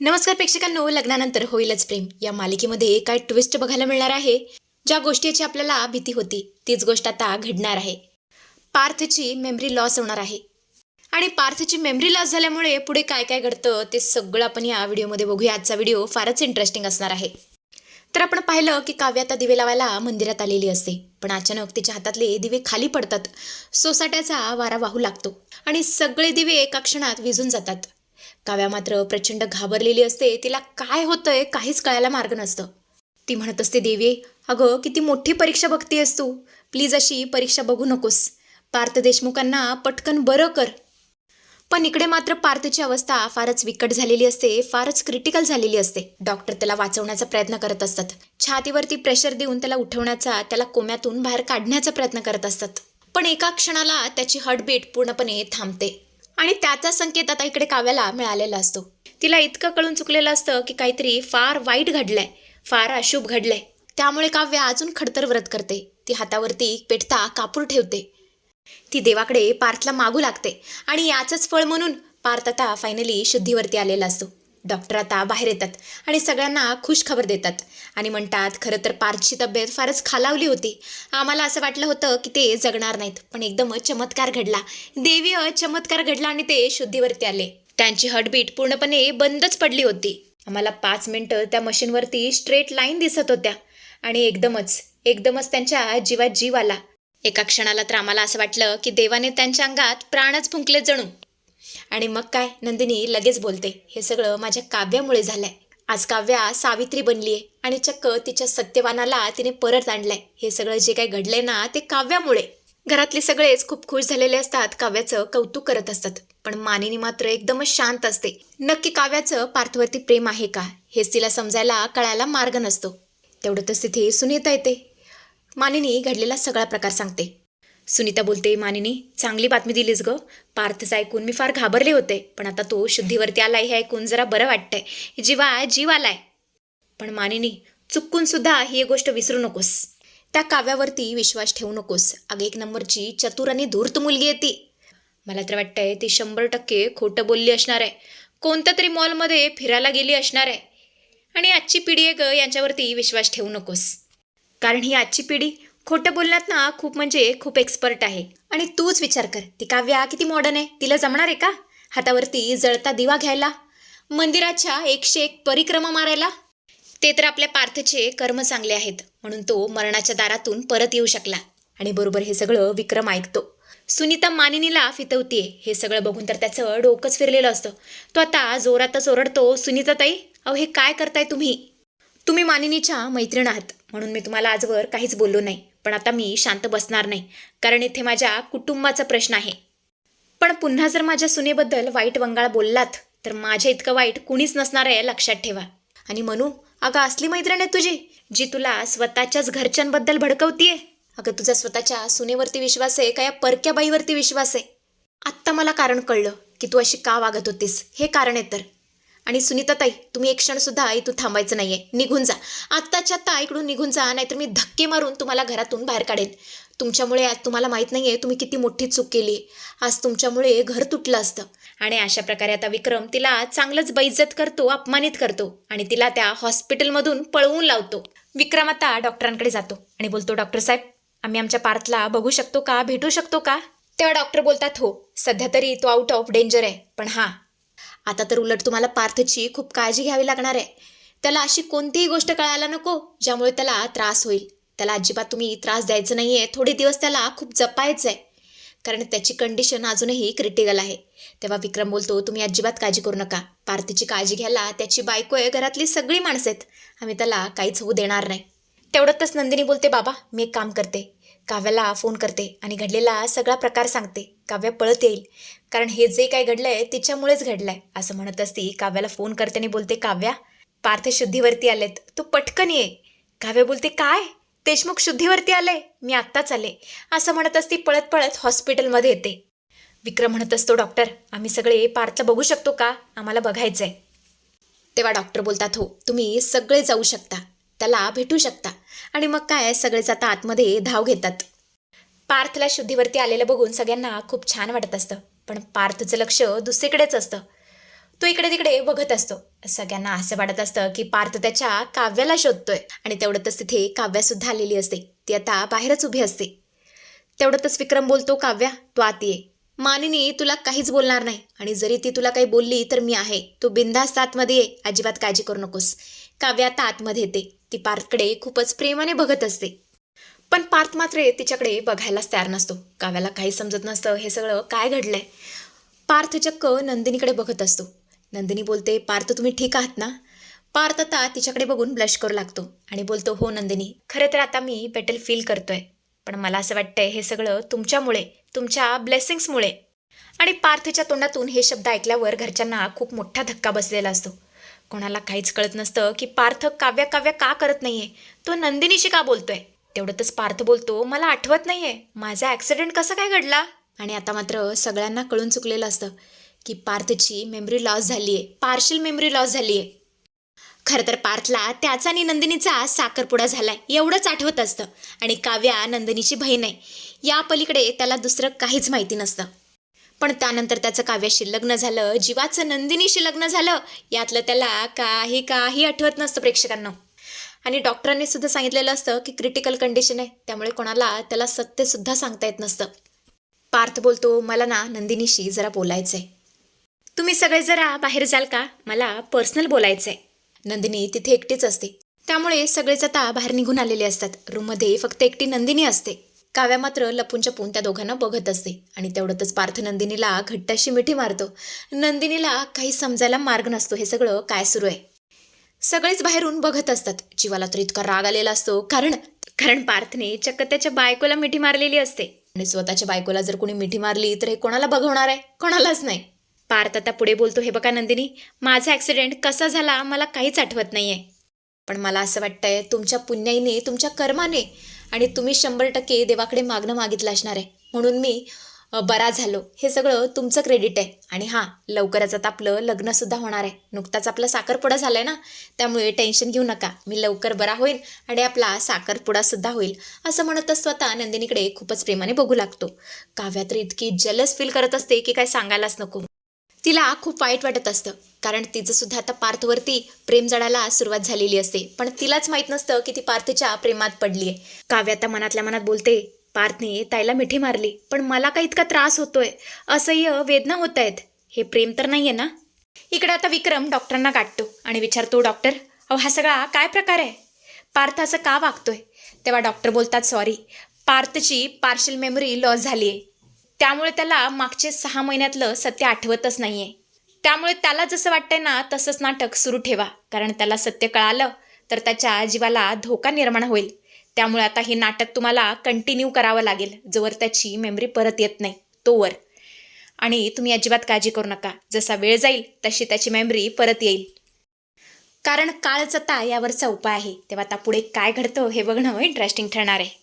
नमस्कार प्रेक्षकांनो लग्नानंतर होईलच प्रेम. या मालिकेमध्ये काय ट्विस्ट बघायला मिळणार आहे? ज्या गोष्टीची आपल्याला भीती होती तीच गोष्ट आता घडणार आहे. पार्थची मेमरी लॉस होणार आहे. आणि पार्थची मेमरी लॉस झाल्यामुळे पुढे काय काय घडतं ते सगळं आपण या व्हिडिओमध्ये बघूया. आजचा व्हिडिओ फारच इंटरेस्टिंग असणार आहे. तर आपण पाहिलं की काव्या आता दिवे लावायला मंदिरात आलेली असते. पण अचानक तिच्या हातातले दिवे खाली पडतात. सोसाट्याचा वारा वाहू लागतो. आणि सगळे दिवे एका क्षणात विझून जातात. काव्या मात्र प्रचंड घाबरलेली असते. तिला काय होतंय काहीच कळायला मार्ग नसतं. ती म्हणत असते देवी अगं किती मोठी परीक्षा बघतीयस तू. प्लीज अशी परीक्षा बघू नकोस. पार्थ देशमुखांना पटकन बरं कर. पण इकडे मात्र पार्थची अवस्था फारच विकट झालेली असते फारच क्रिटिकल झालेली असते. डॉक्टर त्याला वाचवण्याचा प्रयत्न करत असतात. छातीवरती प्रेशर देऊन त्याला उठवण्याचा त्याला कोम्यातून बाहेर काढण्याचा प्रयत्न करत असतात. पण एका क्षणाला त्याची हार्टबीट पूर्णपणे थांबते. आणि त्याचा संकेत आता इकडे काव्याला मिळालेला असतो. तिला इतकं कळून चुकलेलं असतं की काहीतरी फार वाईट घडलंय फार अशुभ घडलंय. त्यामुळे काव्य अजून खडतर व्रत करते. ती हातावरती पेटता कापूर ठेवते. ती देवाकडे पार्थला मागू लागते आणि याचंच फळ म्हणून पार्थ आता फायनली शुद्धीवरती आलेला असतो. डॉक्टर आता बाहेर येतात आणि सगळ्यांना खुश खबर देतात. आणि म्हणतात खरं तर पारची तब्येत फारच खालावली होती. आम्हाला असं वाटलं होतं की ते जगणार नाहीत पण एकदमच चमत्कार घडला. देवीय चमत्कार घडला आणि ते शुद्धीवरती आले. त्यांची हटबीट पूर्णपणे बंदच पडली होती. आम्हाला पाच मिनटं त्या मशीनवरती स्ट्रेट लाईन दिसत होत्या. आणि एकदमच एकदमच त्यांच्या जीवात जीव आला. एका क्षणाला तर आम्हाला असं वाटलं की देवाने त्यांच्या अंगात प्राणच फुंकले जणू. आणि मग काय? नंदिनी लगेच बोलते हे सगळं माझ्या काव्यामुळे झालंय. आज काव्या सावित्री बनली आहे आणि चक्क तिच्या सत्यवानाला तिने परत आणलंय. हे सगळं जे काही घडलंय ना ते काव्यामुळे. घरातले सगळेच खूप खुश झालेले असतात काव्याचं कौतुक करत असतात. पण मानिनी मात्र एकदमच शांत असते. नक्की काव्याचं पार्थवरती प्रेम आहे का? हेच तिला समजायला कळायला मार्ग नसतो. तेवढं तर तिथे सुनीता येते. मानिनी घडलेला सगळा प्रकार सांगते. सुनीता बोलते मानिनी चांगली बातमी दिलीस ग. पार्थचं ऐकून मी फार घाबरले होते पण आता तो शुद्धीवरती आलाय हे ऐकून जरा बरं वाटतंय. जीवा जीव आलाय. पण मानिनी चुकून सुद्धा ही गोष्ट विसरू नकोस. त्या काव्यावरती विश्वास ठेवू नकोस. अगं एक नंबरची चतुर आणि धूर्त मुलगी आहे ती. मला तर वाटतंय ती शंभर टक्के खोटं बोलली असणार आहे. कोणत्या तरी मॉलमध्ये फिरायला गेली असणार आहे. आणि आजची पिढी आहे ग यांच्यावरती विश्वास ठेवू नकोस. कारण ही आजची पिढी खोटं बोलण्यात ना खूप म्हणजे खूप एक्सपर्ट आहे. आणि तूच विचार कर ती काव्या किती मॉडर्न आहे तिला जमणार आहे का? हातावरती जळता दिवा घ्यायला मंदिराच्या एकशे एक परिक्रमा मारायला? ते तर आपल्या पार्थचे कर्म चांगले आहेत म्हणून तो मरणाच्या दारातून परत येऊ शकला. आणि बरोबर हे सगळं विक्रम ऐकतो. सुनीता मानिनीला फितवतीये हे सगळं बघून तर त्याचं डोकंच फिरलेलं असतं. तो आता जोरातच ओरडतो सुनीता ताई अहो हे काय करताय तुम्ही? तुम्ही मानिनीच्या मैत्रीण आहात म्हणून मी तुम्हाला आजवर काहीच बोललो नाही. पण आता मी शांत बसणार नाही कारण इथे माझ्या कुटुंबाचा प्रश्न आहे. पण पुन्हा जर माझ्या सुनेबद्दल वाईट वंगाळ बोललात तर माझ्या इतकं वाईट कुणीच नसणार आहे लक्षात ठेवा. आणि म्हणू अगं असली मैत्रीण आहे तुझी जी तुला स्वतःच्याच घरच्यांबद्दल भडकवतीये. अगं तुझा स्वतःच्या सुनेवरती विश्वास आहे का या परक्या बाईवरती विश्वास आहे? आत्ता मला कारण कळलं की तू अशी का वागत होतीस हे कारण आहे तर. आणि सुनीता ताई तुम्ही एक क्षण सुद्धा इथून थांबायचं नाहीये. निघून जा. आत्ताच्या आत्ता इकडून निघून जा नाहीतर मी धक्के मारून तुम्हाला घरातून बाहेर काढेन. तुमच्यामुळे आज तुम्हाला माहीत नाहीये तुम्ही किती मोठी चूक केली. आज तुमच्यामुळे घर तुटलं असतं. आणि अशा प्रकारे आता विक्रम तिला चांगलंच बैजत करतो अपमानित करतो आणि तिला त्या हॉस्पिटलमधून पळवून लावतो. विक्रम आता डॉक्टरांकडे जातो आणि बोलतो डॉक्टर साहेब आम्ही आमच्या पार्थला बघू शकतो का भेटू शकतो का? तेव्हा डॉक्टर बोलतात हो सध्या तरी तो आउट ऑफ डेंजर आहे. पण हां आता तर उलट तुम्हाला पार्थची खूप काळजी घ्यावी लागणार आहे. त्याला अशी कोणतीही गोष्ट कळायला नको ज्यामुळे त्याला त्रास होईल. त्याला अजिबात तुम्ही त्रास द्यायचं नाही आहे थोडे दिवस त्याला खूप जपायचं आहे कारण त्याची कंडिशन अजूनही क्रिटिकल आहे. तेव्हा विक्रम बोलतो तुम्ही अजिबात काळजी करू नका. पार्थची काळजी घ्यायला त्याची बायको आहे घरातली सगळी माणसं आहेत. आम्ही त्याला काहीच होऊ देणार नाही. तेवढ्यातच नंदिनी बोलते बाबा मी एक काम करते. काव्याला फोन करते आणि घडलेला सगळा प्रकार सांगते. काव्या पळत येईल. कारण हे जे काय घडलंय तिच्यामुळेच घडलंय असं म्हणत असती काव्याला फोन करते आणि बोलते काव्या पार्थ शुद्धीवरती आलेत. तू पटकन ये. काव्या बोलते काय? देशमुख शुद्धीवरती आले? मी आत्ताच आले. असं म्हणत असती पळत पळत हॉस्पिटलमध्ये येते. विक्रम म्हणत असतो डॉक्टर आम्ही सगळे पार्थला बघू शकतो का? आम्हाला बघायचंय. तेव्हा डॉक्टर बोलतात हो तुम्ही सगळे जाऊ शकता. त्याला भेटू शकता. आणि मग काय सगळेच आता आतमध्ये धाव घेतात. पार्थला शुद्धीवरती आलेलं बघून सगळ्यांना खूप छान वाटत असतं. पण पार्थचं लक्ष दुसरीकडेच असतं. तो इकडे तिकडे बघत असतो. सगळ्यांना असं वाटत असतं की पार्थ त्याच्या काव्याला शोधतोय. आणि तेवढ्यातच तिथे काव्यासुद्धा आलेली असते. ती आता बाहेरच उभी असते. तेवढ्यातच विक्रम बोलतो काव्या तू आत ये. मानिनी तुला काहीच बोलणार नाही. आणि जरी ती तुला काही बोलली तर मी आहे. तू बिंदास्त आतमध्ये ये. अजिबात काळजी करू नकोस. काव्या आता आतमध्ये येते. ती पार्थकडे खूपच प्रेमाने बघत असते. पण पार्थ मात्र तिच्याकडे बघायलाच तयार नसतो. काव्याला काही समजत नसतं हे सगळं काय घडलंय. पार्थ चक्क नंदिनीकडे बघत असतो. नंदिनी बोलते पार्थ तुम्ही ठीक आहात ना? पार्थ आता तिच्याकडे बघून ब्लश करू लागतो आणि बोलतो हो नंदिनी खरं तर आता मी बेटर फील करतोय. पण मला असं वाटतंय हे सगळं तुमच्यामुळे तुमच्या ब्लेसिंग्समुळे आणि पार्थच्या तोंडातून हे शब्द ऐकल्यावर घरच्यांना खूप मोठा धक्का बसलेला असतो. कोणाला काहीच कळत नसतं की पार्थ काव्या काव्या का करत नाहीये? तो नंदिनीशी का बोलतोय? तेवढ्यातच पार्थ बोलतो मला आठवत नाहीये माझा ॲक्सिडेंट कसा काय घडला? आणि आता मात्र सगळ्यांना कळून चुकलेलं असतं की पार्थची मेमरी लॉस झाली आहे पार्शल मेमरी लॉस झाली आहे खरं तर पार्थला त्याचा आणि नंदिनीचा साखरपुडा झालाय एवढंच आठवत असतं. आणि काव्या नंदिनीची बहीण आहे. या पलीकडे त्याला दुसरं काहीच माहिती नसतं. पण त्यानंतर त्याचं काव्याशी लग्न झालं जीवाचं नंदिनीशी लग्न झालं यातलं त्याला काही काही आठवत नसतं प्रेक्षकांना. आणि डॉक्टरांनी सुद्धा सांगितलेलं असतं की क्रिटिकल कंडिशन आहे त्यामुळे कोणाला त्याला सत्यसुद्धा सांगता येत नसतं. पार्थ बोलतो मला ना नंदिनीशी जरा बोलायचं आहे तुम्ही सगळे जरा बाहेर जाल का? मला पर्सनल बोलायचं आहे नंदिनी तिथे एकटीच असते. त्यामुळे सगळेच आता बाहेर निघून आलेले असतात. रूममध्ये फक्त एकटी नंदिनी असते. काव्या मात्र लपून छपून त्या दोघांना बघत असते. आणि तेवढ्यातच पार्थ नंदिनीला घट्ट अशी मिठी मारतो. नंदिनीला काही समजायला मार्ग नसतो. हे सगळं काय सुरू आहे? सगळेच बाहेरून बघत असतात. जीवाला तर इतका राग आलेला असतो. कारण कारण पार्थने चक्क त्याच्या बायकोला मिठी मारलेली असते. आणि स्वतःच्या बायकोला जर कोणी मिठी मारली तर हे कोणाला बघवणार आहे? कोणालाच नाही. पार्थ आता पुढे बोलतो हे बघा नंदिनी माझा ॲक्सिडेंट कसा झाला? मला काहीच आठवत नाहीये. पण मला असं वाटतंय तुमच्या पुण्याईने तुमच्या कर्माने आणि तुम्ही शंभर टक्के देवाकडे मागणं मागितलं असणार आहे. म्हणून मी बरा झालो. हे सगळं तुमचं क्रेडिट आहे. आणि हां लवकरच आता आपलं लग्नसुद्धा होणार आहे. नुकताच आपला साखरपुडा झाला आहे ना त्यामुळे टेन्शन घेऊ नका. मी लवकर बरा होईन आणि आपला साखरपुडासुद्धा होईल. असं म्हणतच स्वतः नंदिनीकडे खूपच प्रेमाने बघू लागतो. काव्या तर इतकी जलस फील करत असते की काय सांगायलाच नको. तिला खूप वाईट वाटत असतं. कारण तिचं सुद्धा आता पार्थवरती प्रेम जडायला सुरुवात झालेली असते. पण तिलाच माहीत नसतं की ती पार्थच्या प्रेमात पडली आहे. काव्य आता मनातल्या मनात बोलते पार्थने ताईला मिठी मारली पण मला का इतका त्रास होतोय? असह्य वेदना होत आहेत. हे प्रेम तर नाही आहे ना? इकडे आता विक्रम डॉक्टरांना गाठतो आणि विचारतो डॉक्टर अहो हा सगळा काय प्रकार आहे? पार्थ असं का वागतोय? तेव्हा डॉक्टर बोलतात सॉरी पार्थची पार्शल मेमरी लॉस झाली आहे त्यामुळे त्याला मागचे सहा महिन्यातलं सत्य आठवतच नाहीये. त्यामुळे त्याला जसं वाटतंय ना तसंच नाटक सुरू ठेवा. कारण त्याला सत्य कळालं तर त्याच्या जीवाला धोका निर्माण होईल. त्यामुळे आता हे नाटक तुम्हाला कंटिन्यू करावं लागेल. जोवर त्याची मेमरी परत येत नाही. तोवर आणि तुम्ही अजिबात काळजी करू नका. जसा वेळ जाईल तशी त्याची मेमरी परत येईल. कारण काळच आता यावरचा उपाय आहे. तेव्हा आता पुढे काय घडतं हे बघणं इंटरेस्टिंग ठरणार आहे.